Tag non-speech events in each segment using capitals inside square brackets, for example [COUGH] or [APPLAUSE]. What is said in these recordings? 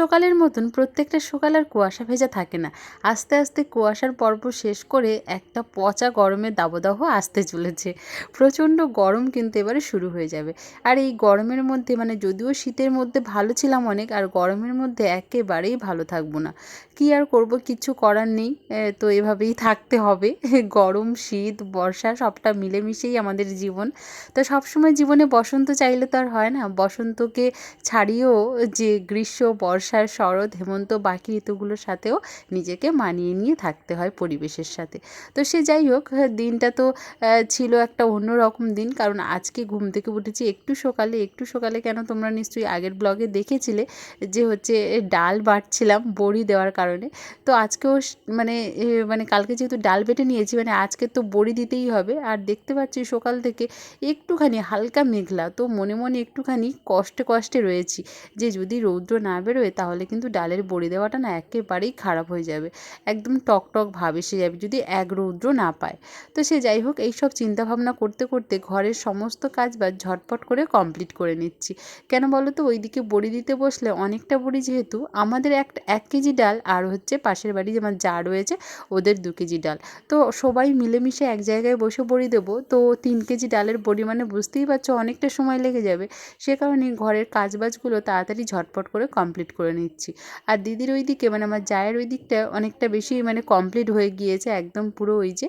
সকালের মতন প্রত্যেকটা সকাল আর কুয়াশা ভেজা থাকে না। আস্তে আস্তে কুয়াশার পর্ব শেষ করে একটা পচা গরমে দাবদাহ আসতে চলেছে। প্রচণ্ড গরম কিন্তু এবারে শুরু হয়ে যাবে। আর এই গরমের মধ্যে মানে যদিও শীতের মধ্যে ভালো ছিলাম অনেক, আর গরমের মধ্যে একেবারেই ভালো থাকব না। কি আর করব? কিছু করার নেই। তো এভাবেই থাকতে হবে। [LAUGHS] গরম, শীত, বর্ষা সবটা মিলেমিশেই আমাদের জীবন। তো সবসময় জীবনে বসন্ত চাইলে তো আর হয় না। বসন্তকে ছাড়িয়েও যে গ্রীষ্ম বর্ষার শরৎ, হেমন্ত, বাকি ঋতুগুলোর সাথেও নিজেকে মানিয়ে নিয়ে থাকতে হয় পরিবেশের সাথে। তো সে যাই হোক, দিনটা তো ছিল একটা অন্যরকম দিন। কারণ আজকে ঘুম থেকে উঠেছি একটু সকালে। একটু সকালে কেন তোমরা নিশ্চয়ই আগের ব্লগে দেখেছিলে যে হচ্ছে ডাল বাটছিলাম, বড়ি দেওয়ার কারণে। তো আজকেও মানে মানে কালকে যেহেতু ডাল বেটে নিয়েছি মানে আজকে তো বড়ি দিতেই হবে। আর দেখতে পাচ্ছি সকাল থেকে একটুখানি হালকা মেঘলা, তো মনে মনে একটুখানি কষ্টে কষ্টে রয়েছি। যে যদি রৌদ্র না বেরোয়, তাহলে কিন্তু ডালের বড়ি দেওয়াটা না একেবারেই খারাপ হয়ে যাবে। একদম টক টক ভাব এসে যাবে যদি এক রৌদ্র না পায়। তো সে যাই হোক, এইসব চিন্তাভাবনা করতে করতে ঘরের সমস্ত কাজ বাজ ঝটপট করে কমপ্লিট করে নিচ্ছি। কেন বলো তো? ওইদিকে বড়ি দিতে বসলে অনেকটা বড়ি যেহেতু, আমাদের এক এক কেজি ডাল আর হচ্ছে পাশের বাড়ি যেমন যা রয়েছে ওদের দু কেজি ডাল। তো সবাই মিলেমিশে এক জায়গায় বসে বড়ি দেবো। তো তিন কেজি ডালের মানে বুঝতেই পারছ অনেকটা সময় লেগে যাবে। সে কারণে ঘরের কাজবাজগুলো তাড়াতাড়ি ঝটপট করে কমপ্লিট করে নিচ্ছি। আর দিদির ওই দিকে মানে আমার জায়ের ওই দিকটা অনেকটা বেশি মানে কমপ্লিট হয়ে গিয়েছে একদম পুরো ওই যে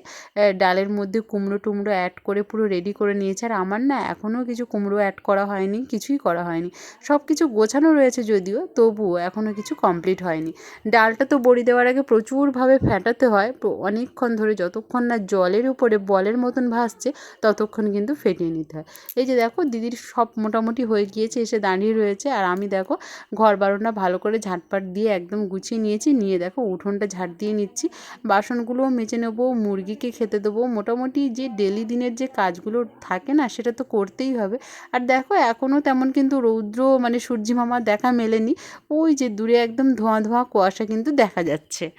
ডালের মধ্যে কুমড়ো টুমড়ো অ্যাড করে পুরো রেডি করে নিয়েছে। আর আমার না এখনও কিছু কুমড়ো অ্যাড করা হয়নি, কিছুই করা হয়নি। সব কিছু গোছানো রয়েছে যদিও, তবুও এখনও কিছু কমপ্লিট হয়নি। ডালটা তো বড়ি দেওয়ার আগে প্রচুরভাবে ফেটাতে হয়। অনেকক্ষণ ধরে যতক্ষণ না জলের উপরে বলের মতন ভাসছে, ততক্ষণ কিন্তু ফেটিয়ে নিতে হয়। এই যে দেখো, দিদির সব মোটামুটি হয়ে গিয়েছে, এসে দাঁড়িয়ে রয়েছে। আর আমি দেখো, ঘর বারণটা ভালো করে ঝাঁটপাট দিয়ে একদম গুছিয়ে নিয়েছি। নিয়ে দেখো, উঠোনটা ঝাঁট দিয়ে নিচ্ছি। বাসনগুলোও মেজে নেব, মুরগিকে খেতে দেবো। মোটামুটি যে ডেলি দিনের যে কাজগুলো থাকে না, সেটা তো করতেই হবে। আর দেখো, এখনও তেমন কিন্তু রৌদ্র মানে সূর্যি মামার দেখা মেলেনি। ওই যে দূরে একদম ধোঁয়া ধোঁয়া কুয়াশা কিন্তু দেখা যাচ্ছে।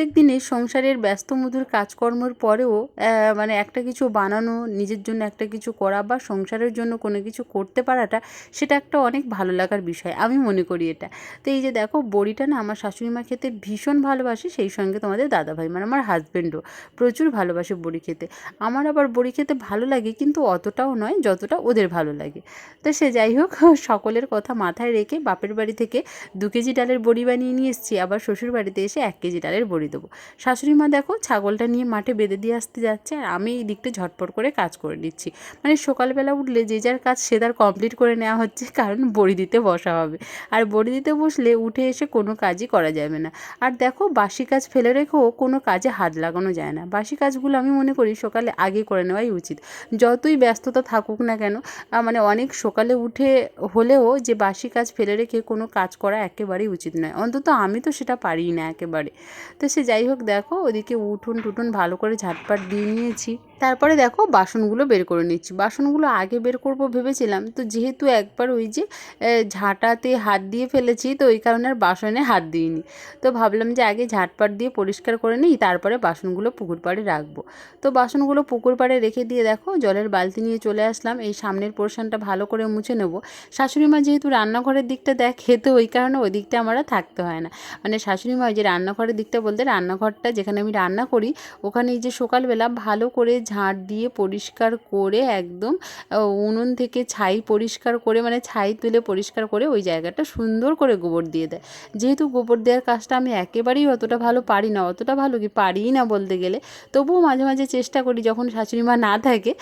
প্রত্যেক দিনে সংসারের ব্যস্ত মধুর কাজকর্মের পরেও মানে একটা কিছু বানানো, নিজের জন্য একটা কিছু করা বা সংসারের জন্য কোনো কিছু করতে পারাটা, সেটা একটা অনেক ভালো লাগার বিষয়। আমি মনে করি এটা। তো এই যে দেখো, বড়িটা না আমার শাশুড়ি মা খেতে ভীষণ ভালোবাসে, সেই সঙ্গে তোমাদের দাদাভাই মানে আমার হাজব্যান্ডও প্রচুর ভালোবাসে বড়ি খেতে। আমার আবার বড়ি খেতে ভালো লাগে, কিন্তু অতটাও নয় যতটা ওদের ভালো লাগে। তো সে যাই হোক, [LAUGHS] সকলের কথা মাথায় রেখে বাপের বাড়ি থেকে দু কেজি ডালের বড়ি বানিয়ে নিয়ে এসেছি। আবার শ্বশুর বাড়িতে এসে এক কেজি ডালের বড়ি দেবো। শাশুড়ি মা দেখো ছাগলটা নিয়ে মাঠে বেঁধে দিয়ে আসতে যাচ্ছে আর আমি এই দিকটা ঝটপট করে কাজ করে নিচ্ছি। মানে সকালবেলা উঠলে যে যার কাজ সে তার কমপ্লিট করে নেওয়া হচ্ছে, কারণ বড়ি দিতে বসা হবে। আর বড়ি দিতে বসলে উঠে এসে কোনো কাজই করা যাবে না। আর দেখো বাসি কাজ ফেলে রেখেও কোনো কাজে হাত লাগানো যায় না। বাসি কাজগুলো আমি মনে করি সকালে আগে করে নেওয়াই উচিত। যতই ব্যস্ততা থাকুক না কেন মানে অনেক সকালে উঠে হলেও যে বাসি কাজ ফেলে রেখে কোনো কাজ করা একেবারেই উচিত নয়। অন্তত আমি তো সেটা পারি না একেবারে। তো সে যাই হোক দেখো, ওদিকে উঠোন টুটুন ভালো করে ঝাটপাট দিয়ে নিয়েছি। তারপরে দেখো, বাসনগুলো বের করে নিচ্ছি। বাসনগুলো আগে বের করব ভেবেছিলাম, তো যেহেতু একবার ওই যে ঝাঁটাতে হাত দিয়ে ফেলেছি, তো ওই কারণে আর বাসনে হাত দিইনি। তো ভাবলাম যে আগে ঝাটপাট দিয়ে পরিষ্কার করে নিই, তারপরে বাসনগুলো পুকুর পাড়ে রাখব। তো বাসনগুলো পুকুর পাড়ে রেখে দিয়ে দেখো, জলের বালতি নিয়ে চলে আসলাম। এই সামনের পোর্শনটা ভালো করে মুছে নেব। শাশুড়ি মা যেহেতু রান্নাঘরের দিকটা দেখে, তো ওই কারণে ওই দিকটা আমার থাকতে হয় না। মানে শাশুড়ি মা ওই যে রান্নাঘরের দিকটা বলতে রান্নাঘরটা যেখানে আমি রান্না করি, ওখানে যে সকালবেলা ভালো করে ঝাঁট দিয়ে পরিষ্কার করে একদম উনুন থেকে ছাই পরিষ্কার করে মানে ছাই তুলে পরিষ্কার করে ওই জায়গাটা সুন্দর করে গোবর দিয়ে দেয়। যেহেতু গোবর দেওয়ার কাজটা আমি একেবারেই অতটা ভালো পারি না, অতটা ভালো কি পারিই না বলতে গেলে, তবুও মাঝে মাঝে চেষ্টা করি যখন শাশুড়ি মা না থাকে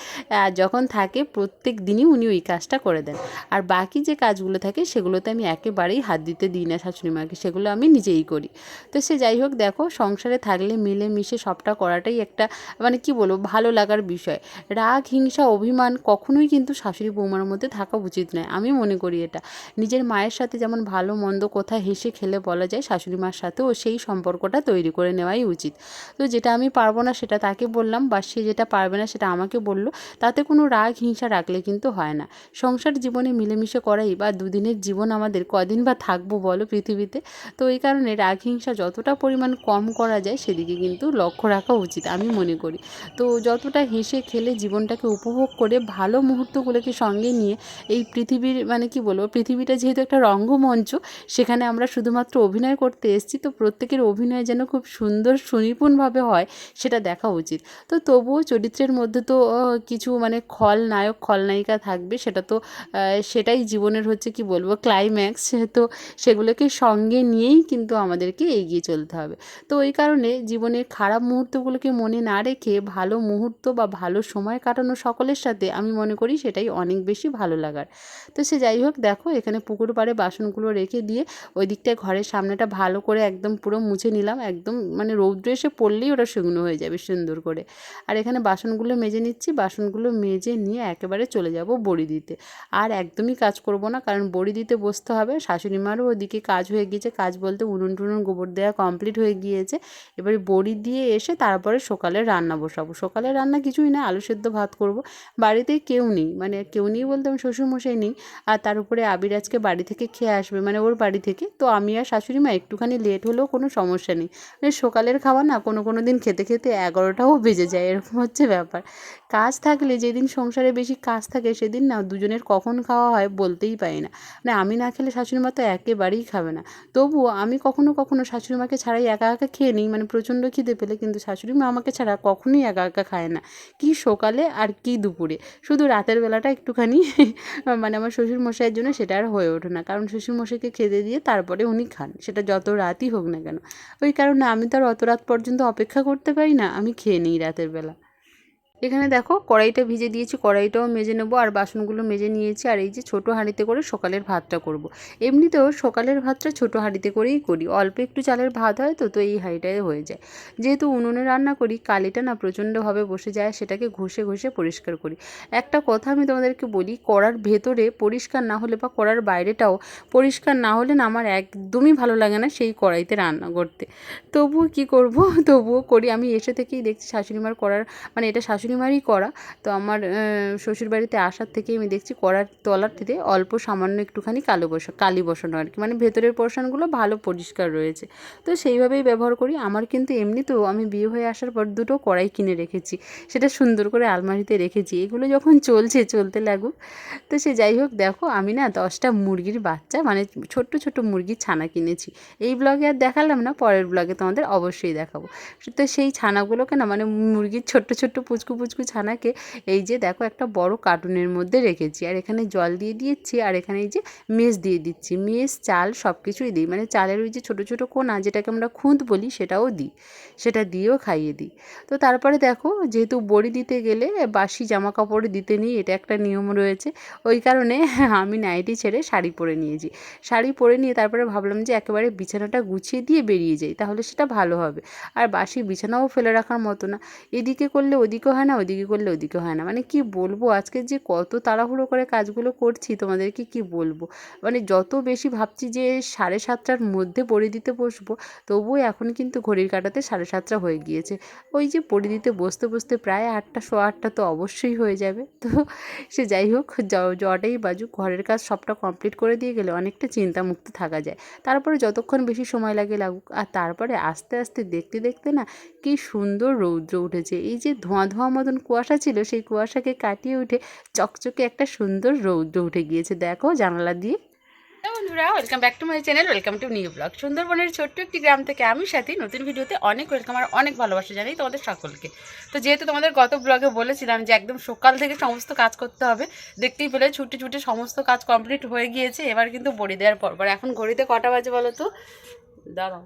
আর যখন থাকে প্রত্যেক দিনই উনি ওই কাজটা করে দেন। আর বাকি যে কাজগুলো থাকে সেগুলোতে আমি একেবারেই হাত দিতে দিই না শাশুড়ি মাকে, সেগুলো আমি নিজেই করি। তো সে যাই হোক, দেখো সংসারে থাকলে মিলেমিশে সবটা করাটাই একটা মানে কি বলব, ভালো লাগার বিষয়। রাগ, হিংসা, অভিমান কখনোই কিন্তু শাশুড়ি বৌমার মধ্যে থাকা উচিত নয়। আমি মনে করি এটা। নিজের মায়ের সাথে যেমন ভালো, মন্দ কথা হেসে খেলে বলা যায়, শাশুড়ি মার সাথেও সেই সম্পর্কটা তৈরি করে নেওয়াই উচিত। তো যেটা আমি পারব না সেটা তাকে বললাম বা সে যেটা পারবে না সেটা আমাকে বলল, তাতে কোনো রাগ, হিংসা রাখলে কিন্তু হয় না। সংসার জীবনে মিলেমিশে করাই বা দুদিনের জীবন আমাদের কদিন বা থাকব বলো পৃথিবীতে, তো এই কারণে রাগ, হিংসা যতটা পরিমাণ কম কম করা যায়, সেদিকে কিন্তু লক্ষ্য রাখা উচিত আমি মনে করি। তো যতটা হেসে খেলে জীবনটাকে উপভোগ করে ভালো মুহূর্তগুলোকে সঙ্গে নিয়ে এই পৃথিবীর মানে কি বলব, পৃথিবীটা যেহেতু একটা রঙ্গমঞ্চ, সেখানে আমরা শুধুমাত্র অভিনয় করতে এসেছি, তো প্রত্যেকের অভিনয় যেন খুব সুন্দর সুনিপুণভাবে হয়, সেটা দেখা উচিত। তো তবুও চরিত্রের মধ্যে তো কিছু মানে খল খলনায়ক খলনায়িকা থাকবে, সেটা তো সেটাই জীবনের হচ্ছে কি বলব ক্লাইম্যাক্স তো সেগুলোকে সঙ্গে নিয়েই কিন্তু আমাদেরকে এগিয়ে চলতে হবে। তো ওই কারণে জীবনের খারাপ মুহূর্তগুলোকে মনে না রেখে ভালো মুহূর্ত বা ভালো সময় কাটানো সকলের সাথে আমি মনে করি সেটাই অনেক বেশি ভালো লাগার। তো সে যাই হোক, দেখো এখানে পুকুর পাড়ে বাসনগুলো রেখে দিয়ে ওই দিকটায় ঘরের সামনেটা ভালো করে একদম পুরো মুছে নিলাম। একদম মানে রৌদ্র এসে পড়লেই ওটা শুকনো হয়ে যাবে সুন্দর করে। আর এখানে বাসনগুলো মেজে নিচ্ছি। বাসনগুলো মেজে নিয়ে একেবারে চলে যাব বড়ি দিতে। আর একদমই কাজ করব না, কারণ বড়ি দিতে বসতে হবে। শাশুড়ি মারও ওদিকে কাজ হয়ে গিয়েছে। কাজ বলতে উনুন টুনুন গোবর দেওয়া কমপ্লিট হয়ে গিয়েছে এবারে বড়ি দিয়ে এসে তারপরে সকালে রান্না বসাবো। সকালে রান্না কিছুই না, আলু সেদ্ধ ভাত করব। বাড়িতে কেউ নেই মানে কেউ নেই বলতে আমি শ্বশুরমশাই নেই। আর তার উপরে আবির আজকে বাড়ি থেকে খেয়ে আসবে মানে ওর বাড়ি থেকে। তো আমি আর শাশুড়ি মা একটুখানি লেট হলেও কোনো সমস্যা নেই। মানে সকালের খাওয়া না কোনো কোনো দিন খেতে খেতে এগারোটাও বেজে যায়, এরকম হচ্ছে ব্যাপার। কাজ থাকলে যেদিন সংসারে বেশি কাজ থাকে সেদিন না দুজনের কখন খাওয়া হয় বলতেই পারি না। মানে আমি না খেলে শাশুড়ি মা তো একেবারেই খাবে না। তবুও আমি কখনো কখনো শাশুড়ি মাকে ছাড়াই একা একা খেয়ে নিই মানে প্রচণ্ড খিদে পেলে কিন্তু শাশুড়ি মা আমাকে ছাড়া কখনোই একা একা খায় না। কি সকালে আর কি দুপুরে। শুধু রাতের বেলাটা একটুখানি [LAUGHS] মানে আমার শ্বশুর মশাইয়ের জন্য সেটা আর হয়ে ওঠে না। কারণ শ্বশুর মশাইকে খেতে দিয়ে তারপরে উনি খান। সেটা যত রাতই হোক না কেন। ওই কারণে আমি তো আর অত রাত পর্যন্ত অপেক্ষা করতে পারি না। আমি খেয়ে নিই রাতের বেলা। এখানে দেখো কড়াইটা ভিজে দিয়েছি, কড়াইটাও মেজে নেব আর বাসনগুলো মেজে নিয়েছি আর এই যে ছোটো হাঁড়িতে করে সকালের ভাতটা করব। এমনিতেও সকালের ভাতটা ছোটো হাঁড়িতে করেই করি, অল্প একটু চালের ভাত হয় তো তো এই হাঁড়িটায় হয়ে যায়। যেহেতু উনুনে রান্না করি, কালিটা না প্রচণ্ডভাবে বসে যায়, সেটাকে ঘষে ঘষে পরিষ্কার করি। একটা কথা আমি তোমাদেরকে বলি, কড়ার ভেতরে পরিষ্কার না হলে বা কড়ার বাইরেটাও পরিষ্কার না হলে না আমার একদমই ভালো লাগে না সেই কড়াইতে রান্না করতে। তবুও কি করব? [LAUGHS] তবুও করি। আমি এসে থেকেই দেখছি শাশুড়িমার করার মানে এটা শাশুড়িমারই করা। তো আমার শ্বশুরবাড়িতে আসার থেকেই আমি দেখছি কড়ার তলাটিতে অল্প সামান্য একটুখানি কালো বসা, কালি বসানো আর কি। মানে ভেতরের পোর্শনগুলো ভালো পরিষ্কার রয়েছে। তো সেইভাবেই ব্যবহার করি। আমার কিন্তু এমনিতেও আমি বিয়ে হয়ে আসার পর দুটো কড়াই কিনে রেখেছি। সেটা সুন্দর করে আলমারিতে রেখেছি। এগুলো যখন চলছে, চলতে লাগুক। তো সে যাই হোক, দেখো আমি না দশটা মুরগির বাচ্চা মানে ছোট্ট ছোট্ট মুরগির ছানা কিনেছি। এই ব্লগে আর দেখালাম না, পরের ব্লগে তোমাদের অবশ্যই দেখাবো। তো সেই ছানাগুলোকে না মানে মুরগির ছোট্ট ছোট্ট পুচকু পুচকু ছানাকে এই যে দেখো একটা বড় কার্টুনের মধ্যে রেখেছি। আর এখানে জল দিয়ে দিয়েছি, আর এখানে এই যে মেজ দিয়ে দিচ্ছি। মেজ চাল সব কিছুই দিই। মানে চালের ওই যে ছোটো ছোটো কোনা যেটাকে আমরা খুঁত বলি সেটাও দিই। সেটা দিয়েও খাইয়ে দিই। তো তারপরে দেখো, যেহেতু বড়ি দিতে গেলে বাসি জামা কাপড় দিতে নিই, এটা একটা নিয়ম রয়েছে। ওই কারণে আমি নাইটি ছেড়ে শাড়ি পরে নিয়েছি। শাড়ি পরে নিয়ে তারপরে ভাবলাম যে একেবারে বিছানাটা গুছিয়ে দিয়ে বেরিয়ে যাই, তাহলে সেটা ভালো হবে। আর বাসি বিছানাও ফেলে রাখার মতো না। এদিকে করলে ওদিকে হয় না, ওদিকে করলে ওদিকে হয় না। মানে কি বলব, আজকে যে কত তাড়াহুড়ো করে কাজগুলো করছি, তোমাদেরকে কি বলব? মানে যত বেশি ভাবছি যে সাড়ে সাতটার মধ্যে পড়ে দিতে বসবো, তবুও এখন কিন্তু ঘড়ির কাটাতে সাড়ে সাতটা হয়ে গিয়েছে। ওই যে পড়ে দিতে বসতে বসতে প্রায় আটটা শো আটটা তো অবশ্যই হয়ে যাবে। তো সে যাই হোক জটাই বাজুক ঘরের কাজ সবটা কমপ্লিট করে দিয়ে গেলে অনেকটা চিন্তামুক্ত থাকা যায়। তারপরে যতক্ষণ বেশি সময় লাগে লাগুক, আর তারপরে আস্তে আস্তে দেখতে দেখতে না কি সুন্দর রৌদ্র উঠেছে। এই যে ধোঁয়া ধোঁয়া মতন কুয়াশা ছিল, সেই কুয়াশাকে কাটিয়ে উঠে চকচকে একটা সুন্দর রৌদ্র উঠে গিয়েছে। দেখো জানালা দিয়ে। বন্ধুরা welcome back to my channel welcome to new vlog সুন্দরবনের ছোট্ট একটি গ্রাম থেকে আমি সাথী। নতুন ভিডিওতে অনেক ওয়েলকাম আর অনেক ভালোবাসা জানাই তোমাদের সকলকে। তো যেহেতু তোমাদের গত ব্লগে বলেছিলাম যে একদম সকাল থেকে সমস্ত কাজ করতে হবে, দেখতেই পেলে ছুটে ছুটে সমস্ত কাজ কমপ্লিট হয়ে গিয়েছে, এবার কিন্তু বড়ি দেওয়ার পর। পর এখন ঘড়িতে কটা বাজে বলো তো? দাঁড়াও।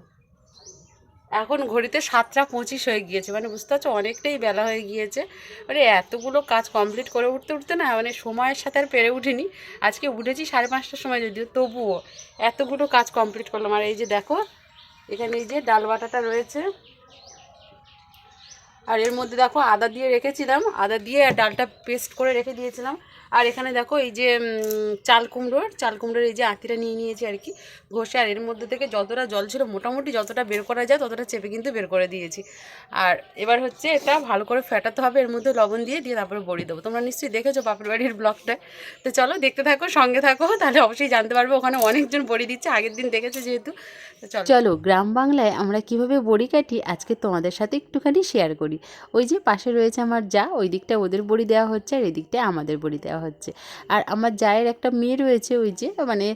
এখন ঘড়িতে সাতটা পঁচিশ হয়ে গিয়েছে। মানে বুঝতে পারছ, অনেকটাই বেলা হয়ে গিয়েছে। মানে এতগুলো কাজ কমপ্লিট করে উঠতে উঠতে না মানে সময়ের সাথে আর পেরে উঠিনি। আজকে উঠেছি সাড়ে পাঁচটার সময় যদিও, তবুও এতগুলো কাজ কমপ্লিট করলাম। আর এই যে দেখো, এখানে এই যে ডালবাটাটা রয়েছে। আর এর মধ্যে দেখো আদা দিয়ে রেখেছিলাম। আদা দিয়ে আর ডালটা পেস্ট করে রেখে দিয়েছিলাম। আর এখানে দেখো এই যে চাল কুমড়োর চাল কুমড়োর এই যে আঁতিটা নিয়ে নিয়েছি আর কি, ঘষে। আর এর মধ্যে থেকে যতটা জল ছিল, মোটামুটি যতটা বের করা যায়, ততটা চেপে কিন্তু বের করে দিয়েছি। আর এবার হচ্ছে এটা ভালো করে ফেটাতে হবে। এর মধ্যে লবণ দিয়ে দিয়ে তারপরে বড়ি দেবো। তোমরা নিশ্চয়ই দেখেছ বাপের বাড়ির ব্লগটা। তো চলো দেখতে থাকো, সঙ্গে থাকো, তাহলে অবশ্যই জানতে পারবে। ওখানে অনেকজন বড়ি দিচ্ছে, আগের দিন দেখেছে যেহেতু। চলো। চলো, গ্রাম বাংলায় আমরা কীভাবে বড়ি কাটি, আজকে তোমাদের সাথে একটুখানি শেয়ার করি। ওই যে পাশে রয়েছে আমার যা, ওই দিকটা ওদের বড়ি দেওয়া হচ্ছে আর এই দিকটায় আমাদের বড়ি দেওয়া হচ্ছে। আর আমার জায়ের একটা মেয়ে রয়েছে ওই যে মানে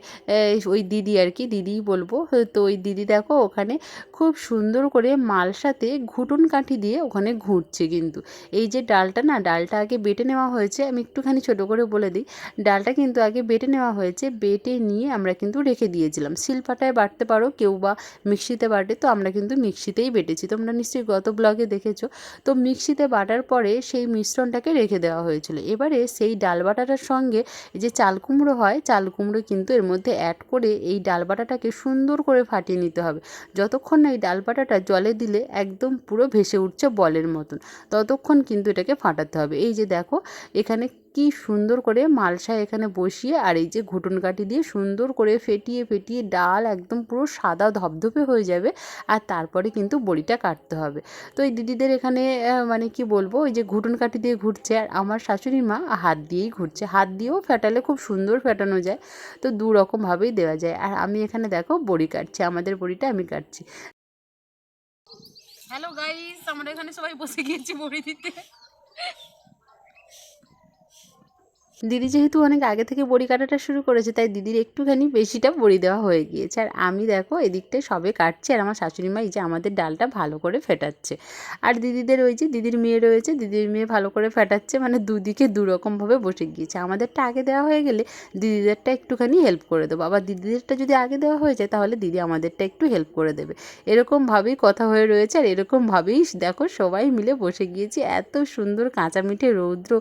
ওই দিদি আর কি, দিদিই বলব। তো ওই দিদি দেখো ওখানে খুব সুন্দর করে মালসাতে ঘুটুন কাঠি দিয়ে ওখানে ঘুরছে কিন্তু। এই যে ডালটা না, ডালটা আগে বেটে নেওয়া হয়েছে, আমি একটুখানি ছোট করে বলে দিই। ডালটা কিন্তু আগে বেটে নেওয়া হয়েছে, বেটে নিয়ে আমরা কিন্তু রেখে দিয়েছিলাম। শিলপাটায় বাটতে পারো, কেউ বা মিক্সিতে বাটে, তো আমরা কিন্তু মিক্সিতেই বেটেছি। তোমরা নিশ্চয়ই গত ব্লগে দেখেছ। তো মিক্সিতে বাটার পরে সেই মিশ্রণটাকে রেখে দেওয়া হয়েছিল। এবারে সেই ডাল বাটাটার সঙ্গে যে চাল কুমড়ো হয়, চাল কুমড়ো কিন্তু এর মধ্যে অ্যাড করে এই ডাল বাটাটাকে সুন্দর করে ফাটিয়ে নিতে হবে। যতক্ষণ না এই ডাল বাটাটা জলে দিলে একদম পুরো ভেসে উঠছে বলের মতন, ততক্ষণ কিন্তু এটাকে ফাটাতে হবে। এই যে দেখো, এখানে কি সুন্দর করে মালসা এখানে বসিয়ে আর এই যে ঘুটন কাঠি দিয়ে সুন্দর করে ফেটিয়ে ফেটিয়ে ডাল একদম পুরো সাদা ধপধপে হয়ে যাবে আর তারপরে কিন্তু বড়িটা কাটতে হবে। তো এই দিদিদের এখানে মানে কি বলব, ওই যে ঘুটন কাঠি দিয়ে ঘুরছে আর আমার শাশুড়ি মা হাত দিয়েই ঘুরছে। হাত দিয়েও ফেটালে খুব সুন্দর ফেটানো যায়। তো দু রকমভাবেই দেওয়া যায়। আর আমি এখানে দেখো বড়ি কাটছি, আমাদের বড়িটা আমি কাটছি। হ্যালো গাইস আমরা এখানে সবাই বসে গিয়েছি বড়ি দিতে। দিদি যেহেতু অনেক আগে থেকে বড়ি কাটাটা শুরু করেছে, তাই দিদির একটুখানি বেশিটা বড়ি দেওয়া হয়ে গিয়েছে। আর আমি দেখো এদিকটায় সবে কাটছে, আর আমার শাশুড়ি মা এই যে আমাদের ডালটা ভালো করে ফেটাচ্ছে। আর দিদিদের ওই যে দিদির মেয়ে রয়েছে, দিদির মেয়ে ভালো করে ফেটাচ্ছে মানে দুদিকে দুরকমভাবে বসে গিয়েছে। আমাদেরটা আগে দেওয়া হয়ে গেলে দিদিদেরটা একটুখানি হেল্প করে দেবো। আবার দিদিদেরটা যদি আগে দেওয়া হয়ে যায়, তাহলে দিদি আমাদেরটা একটু হেল্প করে দেবে। এরকমভাবেই কথা হয়ে রয়েছে, আর এরকমভাবেই দেখো সবাই মিলে বসে গিয়েছি। এত সুন্দর কাঁচা মিঠে রৌদ্র।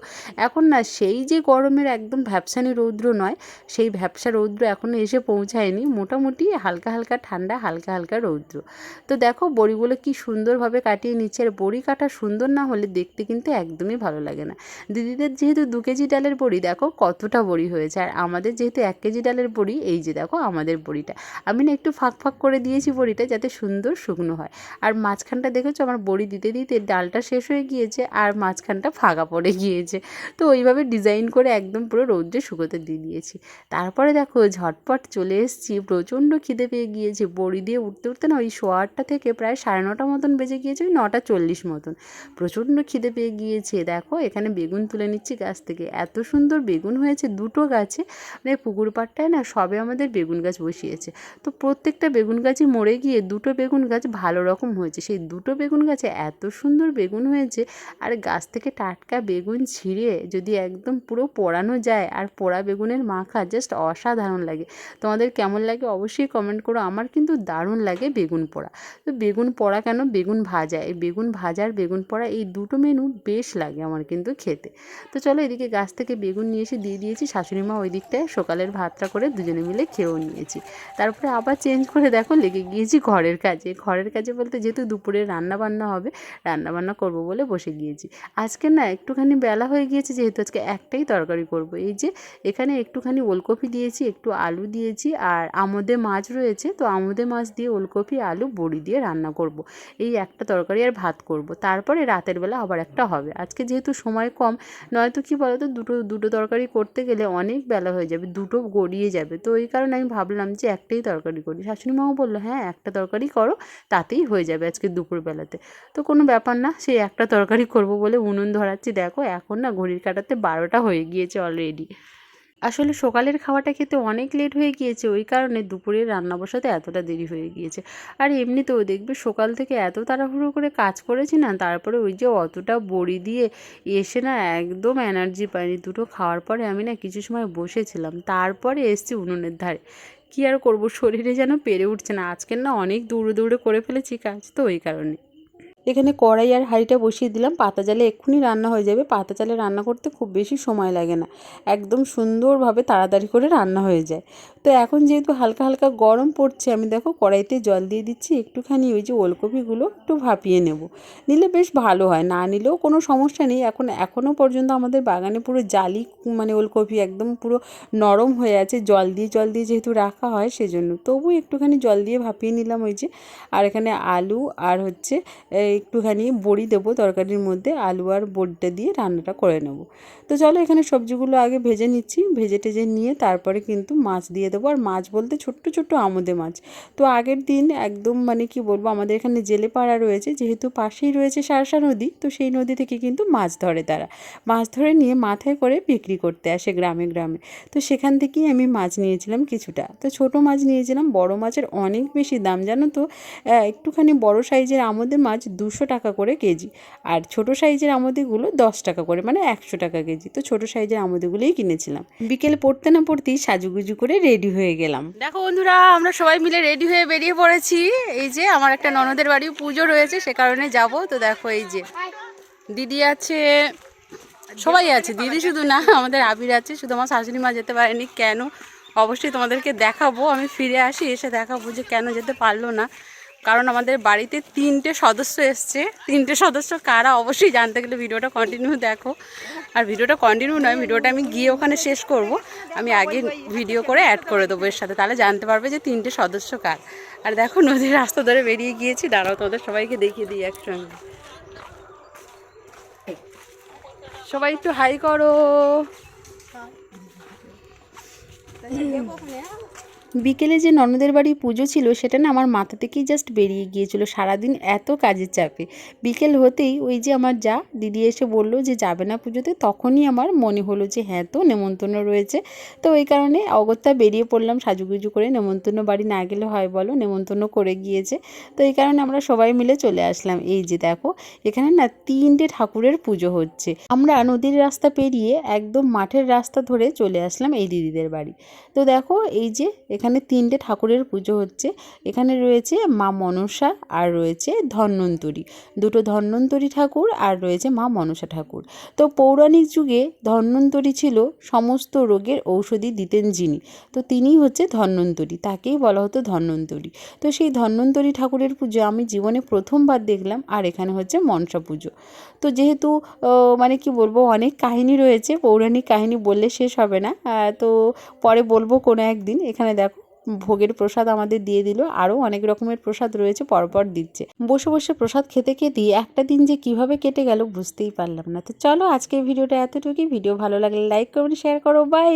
এখন না সেই যে গরমের একদম ভ্যাপসানি রৌদ্র নয়, সেই ভ্যাপসা রৌদ্র এখনও এসে পৌঁছায়নি। মোটামুটি হালকা হালকা ঠান্ডা, হালকা হালকা রৌদ্র। তো দেখো, বড়িগুলো কি সুন্দরভাবে কাটিয়ে নিচ্ছে। আর বড়ি কাটা সুন্দর না হলে দেখতে কিন্তু একদমই ভালো লাগে না। দিদিদের যেহেতু দু কেজি ডালের বড়ি, দেখো কতটা বড়ি হয়েছে। আর আমাদের যেহেতু এক কেজি ডালের বড়ি, এই যে দেখো আমাদের বড়িটা। আমি না একটু ফাঁক ফাঁক করে দিয়েছি বড়িটা যাতে সুন্দর শুকনো হয়। আর মাঝখানটা দেখেছ, আমার বড়ি দিতে দিতে ডালটা শেষ হয়ে গিয়েছে, আর মাঝখানটা ফাঁকা পড়ে গিয়েছে। তো ওইভাবে ডিজাইন করে একদম পুরো রৌদ্রে শুকোতে দিয়ে দিয়েছি। তারপরে দেখো ঝটপট চলে এসেছি, প্রচণ্ড খিদে পেয়ে গিয়েছে, বড়ি দিয়ে উঠতে উঠতে না ওই সোয়া আটটা থেকে প্রায় সাড়ে নটা মতন বেজে গিয়েছে, ওই নটা চল্লিশ মতন। প্রচণ্ড খিদে পেয়ে গিয়েছে। দেখো এখানে বেগুন তুলে নিচ্ছি গাছ থেকে। এত সুন্দর বেগুন হয়েছে দুটো গাছে। মানে পুকুর পাড়টায় না সবে আমাদের বেগুন গাছ বসিয়েছে। তো প্রত্যেকটা বেগুন গাছই মরে গিয়ে দুটো বেগুন গাছ ভালো রকম হয়েছে। সেই দুটো বেগুন গাছে এত সুন্দর বেগুন হয়েছে, আর গাছ থেকে টাটকা বেগুন ছিঁড়ে যদি একদম পুরো পোড়ানো যায় আর পোড়া বেগুনের মাখা জাস্ট অসাধারণ লাগে। তোমাদের কেমন লাগে অবশ্যই কমেন্ট করো। আমার কিন্তু দারুণ লাগে বেগুন পোড়া। তো বেগুন পোড়া কেন? বেগুন ভাজা। এই বেগুন ভাজা আর বেগুন পোড়া এই দুটো মেনু বেশ লাগে আমার কিন্তু খেতে। তো চলো এদিকে গাছ থেকে বেগুন নিয়ে এসে দিয়ে দিয়েছি। শাশুড়ি মা ওই দিকটায় সকালের ভাতটা করে দুজনে মিলে খেয়েও নিয়েছি। তারপরে আবার চেঞ্জ করে দেখো লেগে গিয়েছি ঘরের কাজে। ঘরের কাজে বলতে যেহেতু দুপুরে রান্না বান্না হবে রান্না বান্না করব বলে বসে গিয়েছি। আজকে না একটুখানি বেলা হয়ে গিয়েছে, যেহেতু আজকে একটাই তরকারি করব। এই যে এখানে একটুখানি ওলকপি দিয়েছি, একটু আলু দিয়েছি আর আমোদে মাছ রয়েছে, তো আমোদে মাছ দিয়ে ওলকপি, আলু, বড়ি দিয়ে রান্না করব। এই একটা তরকারি আর ভাত করব। তারপরে রাতের বেলা আবার একটা হবে। আজকে যেহেতু সময় কম, নয়তো কি বলতো, দুটো দুটো তরকারি করতে গেলে অনেক বেলা হয়ে যাবে, দুটো গড়িয়ে যাবে। তো এই কারণে আমি ভাবলাম যে একটাই তরকারি করি। শাশুড়ি মাও বলল হ্যাঁ একটা তরকারি করো, তাতেই হয়ে যাবে আজকে দুপুরবেলাতে। তো কোনো ব্যাপার না, সেই একটা তরকারি করব বলে উনুন ধরাচ্ছি। দেখো, এখন না ঘড়ির কাটাতে বারোটা হয়ে গিয়েছে অলরেডি আসলে সকালের খাওয়াটা খেতে অনেক লেট হয়ে গিয়েছে, ওই কারণে দুপুরের রান্না বসাতে এতটা দেরি হয়ে গিয়েছে। আর এমনিতেও দেখবে সকাল থেকে এত তাড়াহুড়ো করে কাজ করেছি না, তারপরে ওই যে অতটা বড়ি দিয়ে এসে না একদম এনার্জি পাইনি। দুটো খাওয়ার পরে আমি না কিছু সময় বসেছিলাম, তারপরে এসছি উনুনের ধারে। কী আর করব, শরীরে যেন পেরে উঠছে না। আজকের না অনেক দৌড়ে দৌড়ে করে ফেলেছি কাজ তো ওই কারণে। এখানে কড়াই আর হাঁড়িটা বসিয়ে দিলাম। পাতা জালে এক্ষুনি রান্না হয়ে যাবে। পাতা জালে রান্না করতে খুব বেশি সময় লাগে না। একদম সুন্দরভাবে তাড়াতাড়ি করে রান্না হয়ে যায়। তো এখন যেহেতু হালকা হালকা গরম পড়ছে আমি দেখো কড়াইতে জল দিয়ে দিচ্ছি। একটুখানি ওই যে ওলকপিগুলো একটু ভাপিয়ে নেব। নিলে বেশ ভালো হয়। না নিলেও কোনো সমস্যা নেই। এখন এখনও পর্যন্ত আমাদের বাগানে পুরো জালি মানে ওলকপি একদম পুরো নরম হয়ে আছে। জল দিয়ে জল দিয়ে যেহেতু রাখা হয় সেজন্য। তবু একটুখানি জল দিয়ে ভাপিয়ে নিলাম ওই যে। আর এখানে আলু আর হচ্ছে এ, একটুখানি বড়ি দেবো তরকারির মধ্যে আলু আর বড়িটা দিয়ে রান্নাটা করে নেব। তো চলো এখানে সবজিগুলো আগে ভেজে নিচ্ছি। ভেজে টেজে নিয়ে তারপরে কিন্তু মাছ দিয়ে দেবো। আর মাছ বলতে ছোট্ট ছোট্ট আমোদে মাছ। তো আগের দিন একদম মানে কি বলব, আমাদের এখানে জেলে পাড়া রয়েছে, যেহেতু পাশেই রয়েছে সারসা নদী, তো সেই নদী থেকে কিন্তু মাছ ধরে তারা। মাছ ধরে নিয়ে মাথায় করে বিক্রি করতে আসে গ্রামে গ্রামে। তো সেখান থেকেই আমি মাছ নিয়েছিলাম কিছুটা। তো ছোট মাছ নিয়েছিলাম, বড় মাছের অনেক বেশি দাম, জানো তো? একটুখানি বড় সাইজের আমোদে মাছ দুশো টাকা করে কেজি। আর ছোট সাইজের আমোদেগুলো দশ টাকা করে মানে একশো টাকা কেজি। তো ছোট সাইজের আমোদেগুলোই কিনেছিলাম। বিকেলে পড়তে না পড়তেই সাজুগুজু করে রেডি হয়ে গেলাম। দেখো বন্ধুরা, আমরা সবাই মিলে রেডি হয়ে বেরিয়ে পড়েছি। এই যে আমার একটা ননদের বাড়ি পুজো রয়েছে, সে কারণে যাব। তো দেখো এই যে, দিদি আছে, সবাই আছে, দিদি শুধু না, আমাদের আবির আছে, শুধু আমার শাশুড়ি মা যেতে পারেনি। কেন? অবশ্যই তোমাদেরকে দেখাবো, আমি ফিরে আসি, এসে দেখাবো যে কেন যেতে পারল না। কারণ আমাদের বাড়িতে তিনটে সদস্য এসছে। তিনটে সদস্য কারা অবশ্যই জানতে গেলে ভিডিওটা কন্টিনিউ দেখো। আর ভিডিওটা কন্টিনিউ নয়, ভিডিওটা আমি গিয়ে ওখানে শেষ করব। আমি আগে ভিডিও করে অ্যাড করে দেবো এর সাথে। তাহলে জানতে পারবে যে তিনটে সদস্য কার। আর দেখো, নদীর রাস্তা ধরে বেরিয়ে গিয়েছি। দাঁড়াও, তোমাদের সবাইকে দেখিয়ে দিই একসঙ্গে। সবাই একটু হাই করো। বিকেলে যে ননদের বাড়ি পুজো ছিল, সেটা না আমার মাথা থেকেই জাস্ট বেরিয়ে গিয়েছিল। সারাদিন এত কাজের চাপে। বিকেল হতেই ওই যে আমার যা, দিদি এসে বলল যে যাবে না পুজোতে, তখনই আমার মনে হলো যে হ্যাঁ তো, নেমন্তন্ন রয়েছে। তো ওই কারণে অগত্যা বেরিয়ে পড়লাম সাজুগুজু করে। নেমন্তন্ন বাড়ি না গেলে হয় বলো, নেমন্তন্ন করে গিয়েছে। তো এই কারণে আমরা সবাই মিলে চলে আসলাম। এই যে দেখো, এখানে না তিনটে ঠাকুরের পুজো হচ্ছে। আমরা নদীর রাস্তা পেরিয়ে একদম মাঠের রাস্তা ধরে চলে আসলাম এই দিদিদের বাড়ি। তো দেখো, এই যে এখানে তিনটে ঠাকুরের পুজো হচ্ছে। এখানে রয়েছে মা মনসা আর রয়েছে ধন্বন্তরী। দুটো ধন্বন্তরী ঠাকুর আর রয়েছে মা মনসা ঠাকুর। তো পৌরাণিক যুগে ধন্বন্তরী ছিল সমস্ত রোগের ঔষধি দিতেন যিনি। তো তিনিই হচ্ছে ধন্বন্তরী, তাকেই বলা হতো ধন্বন্তরী। তো সেই ধন্বন্তরী ঠাকুরের পুজো আমি জীবনে প্রথমবার দেখলাম আর এখানে হচ্ছে মনসা পুজো। তো যেহেতু মানে কি বলব, অনেক কাহিনী রয়েছে, পৌরাণিক কাহিনী বললে শেষ হবে না। তো পরে বলব কোনো একদিন। এখানে দেখো ভোগের প্রসাদ আমাদের দিয়ে দিল। আরও অনেক রকমের প্রসাদ রয়েছে, পরপর দিচ্ছে। বসে বসে প্রসাদ খেতে খেতে একটা দিন যে কীভাবে কেটে গেল বুঝতেই পারলাম না। তো চলো আজকের ভিডিওটা এতটুকুই। ভিডিও ভালো লাগলে লাইক করবেন শেয়ার করো। বাই